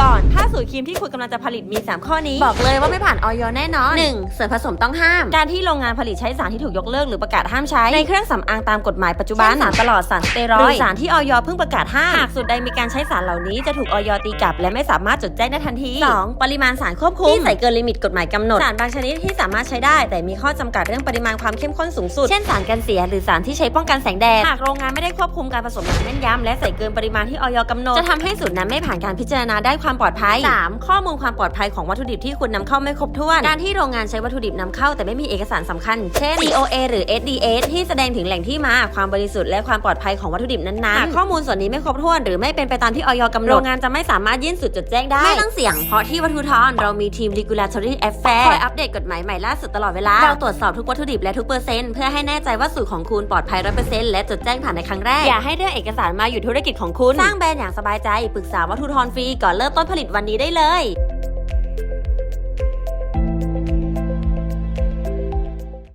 ก่อน ถ้าสูตรครีมที่คุณกำลังจะผลิตมี 3 ข้อนี้ บอกเลยว่าไม่ผ่านออยแน่นอน 1. ส่วนผสมต้องห้าม การที่โรงงานผลิตใช้สารที่ถูกยกเลิกหรือประกาศห้ามใช้ ในเครื่องสำอางตามกฎหมายปัจจุบันสารตลอดสารสเตียรอยด์หรือสารที่ออยเพิ่งประกาศห้ามหากสูตรใดมีการใช้สารเหล่านี้จะถูกออยตีกลับ และไม่สามารถจดแจ้งได้ทันที 2. ปริมาณสารควบคุมที่ใส่เกินลิมิตกฎหมายกำหนดสารบางชนิดที่สามารถใช้ได้ แต่มีข้อจำกัดเรื่องปริมาณความเข้มข้นสูงสุด เช่นสารกันเสียหรือสารที่ใช้ป้องกันแสงแดดหากโรงงานไม่ได้ควบคุมการผสมอย่างแม่นยำและใส่เกินปริมาณที่ออยกำหนดจะทำให้สูตรนั้นไม่ผ่านการพิจารณาด้านความปลอดภัย 3. ข้อมูลความปลอดภัยของวัตถุดิบที่คุณนำเข้าไม่ครบถ้วน การที่โรงงานใช้วัตถุดิบนำเข้าแต่ไม่มีเอกสารสำคัญ เช่น COA หรือ SDS ที่แสดงถึงแหล่งที่มา ความบริสุทธิ์และความปลอดภัยของวัตถุดิบนั้นๆหากข้อมูลส่วนนี้ไม่ครบถ้วน หรือไม่เป็นไปตามที่ออยกำหนด โรงงานจะไม่สามารถยื่นสูตรจดแจ้งได้ ไม่ต้องเสี่ยง เพราะที่วัตถุทอนเรามีทีม regulatory affairs คอยอัปเดตกฎหมายใหม่ล่าสุดตลอดเวลา เราตรวจสอบทุกวัตถุดิบและทุกเปอร์เซ็นต์เพื่อให้แน่ใจว่าสูตรของคุณปลอดภัยร้อยเปอร์เซ็นต์และจดแจ้งผ่านในครั้งแรก อย่าให้เรื่องเอกสารมาอยู่ธุรกิจของคุณ สร้างแบรนด์อย่างสบายใจ ปรึกษาวัตถุทอนฟรีก่อนเริ่มต้นผลิตวันนี้ได้เลย